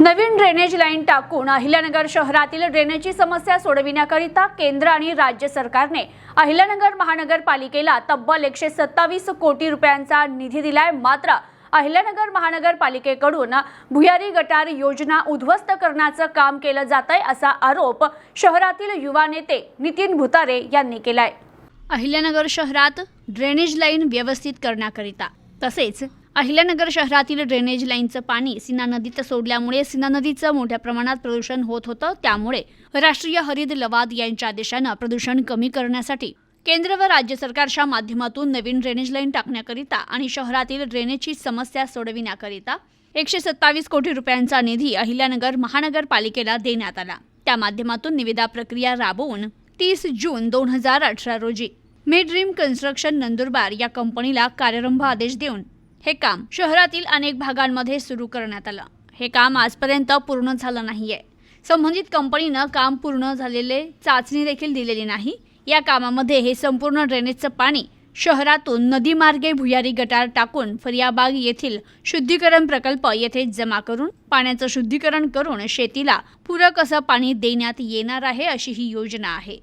नवीन drainage line टाकून अहिल्यानगर शहरातील ड्रेनेजची समस्या सोडविण्याकरिता केंद्र आणि राज्य सरकारने अहिल्यानगर महानगरपालिकेला तब्बल एकशे सत्तावीस कोटी रुपयांचा निधी दिलाय. मात्र अहिल्यानगर महानगरपालिकेकडून भुयारी गटार योजना उद्ध्वस्त करण्याचं काम केलं जात आहे असा आरोप शहरातील युवा नेते नितीन भुतारे यांनी केलाय. अहिल्यानगर शहरात ड्रेनेज लाईन व्यवस्थित करण्याकरिता तसेच अहिल्यानगर शहरातील ड्रेनेज लाईनचं पाणी सीना नदीत सोडल्यामुळे सीना नदीचं मोठ्या प्रमाणात प्रदूषण होत होतं. त्यामुळे राष्ट्रीय हरित लवाद यांच्या आदेशानं प्रदूषण कमी करण्यासाठी केंद्र व राज्य सरकारच्या माध्यमातून नवीन ड्रेनेज लाईन टाकण्याकरिता आणि शहरातील ड्रेनेजची समस्या सोडविण्याकरिता एकशे सत्तावीस कोटी रुपयांचा निधी अहिल्यानगर महानगरपालिकेला देण्यात आला. त्या माध्यमातून निविदा प्रक्रिया राबवून तीस जून दोन हजार अठरा रोजी मे ड्रीम कन्स्ट्रक्शन नंदुरबार या कंपनीला कार्यारंभ आदेश देऊन हे काम शहरातील अनेक भागांमध्ये सुरू करण्यात आलं. हे काम आजपर्यंत पूर्ण झालं नाहीये. संबंधित कंपनीनं काम पूर्ण झालेले चाचणी देखील दिलेली नाही. या कामामध्ये हे संपूर्ण ड्रेनेजचं पाणी शहरातून नदीमार्गे भुयारी गटार टाकून फरियाबाग येथील शुद्धीकरण प्रकल्प येथे जमा करून पाण्याचं शुद्धीकरण करून शेतीला पूरक असं पाणी देण्यात येणार आहे अशी ही योजना आहे.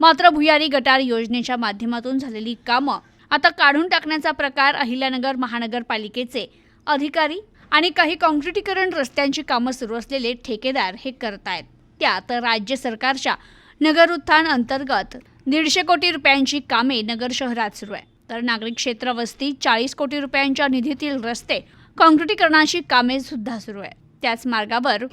मात्र भुयारी गटार योजनेच्या माध्यमातून झालेली कामं आता काढून टाकण्याचा प्रकार अहिल्यानगर महानगरपालिकेचे अधिकारी आणि काही काँक्रिटीकरण रस्त्यांची कामं सुरू असलेले ठेकेदार हे करतायत. त्यात राज्य सरकारच्या नगर उत्थान अंतर्गत दीडशे कोटी रुपयांची कामे नगर शहरात सुरू आहे तर नागरिक क्षेत्र वस्ती चाळीस कोटी रुपयांच्या निधीतील रस्ते काँक्रिटीकरणाची कामे सुद्धा सुरू आहे त्याच मार्गावर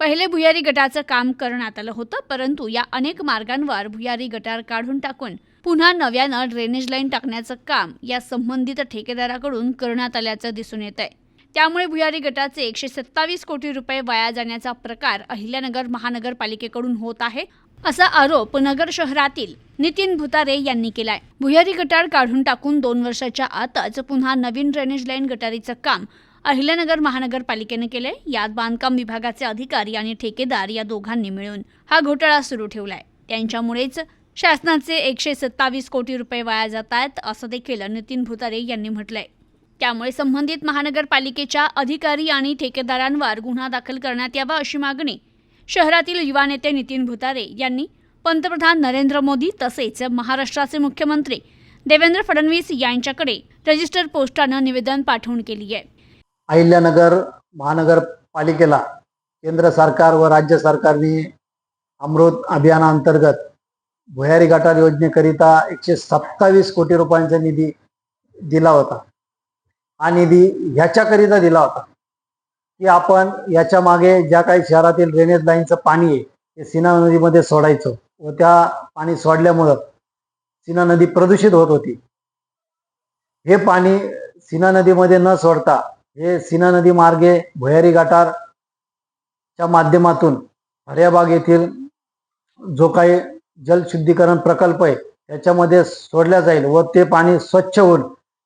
पहिले भुयारी गटाचं काम करण्यात आलं होतं परंतु या अनेक मार्गांवर भुयारी गटार काढून टाकून पुन्हा नव्यानं ड्रेनेज लाईन टाकण्याचं काम या संबंधित ठेकेदाराकडून करण्यात आल्याचं दिसून येत आहे त्यामुळे भुयारी गटाचे एकशे सत्तावीस कोटी रुपये वाया जाण्याचा प्रकार अहिल्यानगर महानगरपालिकेकडून होत आहे असा आरोप नगर शहरातील नितीन भुतारे यांनी केलाय. भुयारी गटार काढून टाकून दोन वर्षाच्या आतच पुन्हा नवीन ड्रेनेज लाईन गटारीचं काम अहिल्यानगर महानगरपालिकेने केले यात बांधकाम विभागाचे अधिकारी आणि ठेकेदार या दोघांनी मिळून हा घोटाळा सुरू ठेवलाय. त्यांच्यामुळेच शासनाचे एकशे सत्तावीस कोटी रुपये वाया जात आहेत असं देखील नितीन भुतारे यांनी म्हटलंय. त्यामुळे संबंधित महानगरपालिकेच्या अधिकारी आणि ठेकेदारांवर गुन्हा दाखल करण्यात यावा अशी मागणी शहरातील युवा नेते नितीन भुतारे यांनी पंतप्रधान नरेंद्र मोदी तसेच महाराष्ट्राचे मुख्यमंत्री देवेंद्र फडणवीस यांच्याकडे रजिस्टर पोस्टानं निवेदन पाठवून केली आहे. अहिल्यानगर महानगरपालिकेला केंद्र सरकार व राज्य सरकारने अमृत अभियानाअंतर्गत भुयारी गटार योजनेकरिता एकशे सत्तावीस कोटी रुपयांचा निधी दिला होता. हा निधी ह्याच्याकरिता दिला होता. की आपण याच्या मागे ज्या काही शहरातील ड्रेनेज लाईनचं पाणी आहे ते सीना नदीमध्ये सोडायचं. व त्या पाणी सोडल्यामुळं सीना नदी प्रदूषित होत होती. हे पाणी सीना नदीमध्ये न सोडता हे सीना नदी मार्गे भुयारी गटारच्या माध्यमातून हर्याबाग येथील जो काही जलशुद्धीकरण प्रकल्प आहे त्याच्यामध्ये सोडल्या जाईल व ते पाणी स्वच्छ होऊन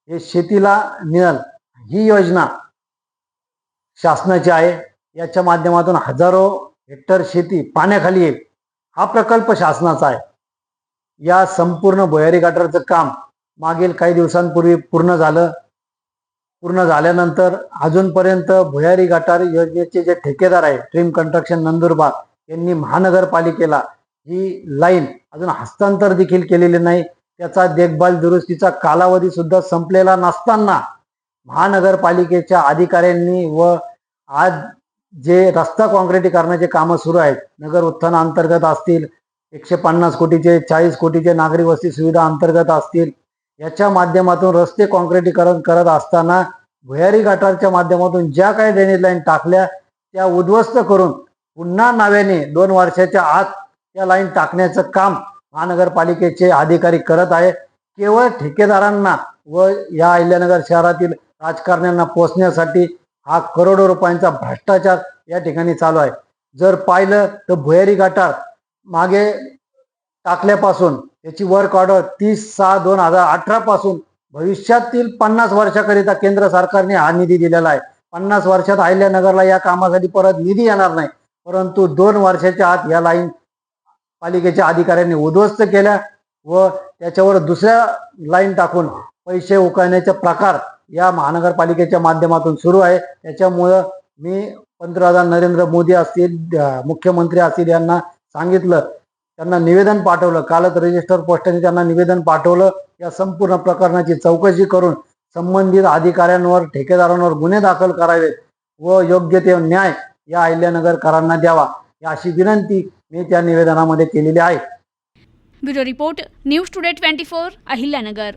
हे शेतीला मिळेल. ही योजना शासनाची आहे. याच्या माध्यमातून हजारो हेक्टर शेती पाण्याखाली येईल. हा प्रकल्प शासनाचा आहे. या संपूर्ण भुयारी गटारचं काम मागील काही दिवसांपूर्वी पूर्ण झालं. पूर्ण झाल्यानंतर अजूनपर्यंत भुयारी गटार योजनेचे जे ठेकेदार आहे ड्रीम कंस्ट्रक्शन नंदुरबार यांनी महानगरपालिकेला ही लाईन अजून हस्तांतर देखील केलेले नाही. त्याचा देखभाल दुरुस्तीचा कालावधी सुद्धा संपलेला नसताना महानगरपालिकेच्या अधिकाऱ्यांनी व आज जे रस्ता काँक्रिटीकरणाचे कामं सुरू आहेत नगर उत्थान अंतर्गत असतील एकशे पन्नास कोटीचे चाळीस कोटीचे नागरी वस्ती सुविधा अंतर्गत असतील याच्या माध्यमातून रस्ते काँक्रिटीकरण करत असताना भुयारी गटारच्या माध्यमातून ज्या काही ड्रेनेज लाईन टाकल्या त्या उद्ध्वस्त करून पुन्हा नव्याने दोन वर्षाच्या आत या लाईन टाकण्याचं काम महानगरपालिकेचे अधिकारी करत आहे. केवळ ठेकेदारांना व या अहिल्यानगर शहरातील राजकारण्यांना पोचण्यासाठी हा करोडो रुपयांचा भ्रष्टाचार या ठिकाणी चालू आहे. जर पाहिलं तर भुयारी गटार मागे टाकल्यापासून याची वर्क ऑर्डर तीस सहा दोन हजार अठरा पासून भविष्यातील पन्नास वर्षाकरिता केंद्र सरकारने हा निधी दिलेला आहे. पन्नास वर्षात अहिल्यानगरला या कामासाठी परत निधी येणार नाही. परंतु दोन वर्षाच्या आत या लाईन पालिकेच्या अधिकाऱ्यांनी उद्ध्वस्त केल्या व त्याच्यावर दुसऱ्या लाईन टाकून पैसे उकळण्याचा प्रकार या महानगरपालिकेच्या माध्यमातून सुरू आहे. त्याच्यामुळं मी पंतप्रधान नरेंद्र मोदी असतील मुख्यमंत्री असतील यांना सांगितलं त्यांना निवेदन पाठवलं कालच रजिस्टर पोस्टाने त्यांना निवेदन पाठवलं या संपूर्ण प्रकरणाची चौकशी करून संबंधित अधिकाऱ्यांवर ठेकेदारांवर गुन्हे दाखल करावेत व योग्य ते न्याय या अहिल्यानगरकरांना द्यावा या अशी विनंती मी त्या निवेदनामध्ये केलेली आहे. Bureau report news today twenty four Ahilyanagar.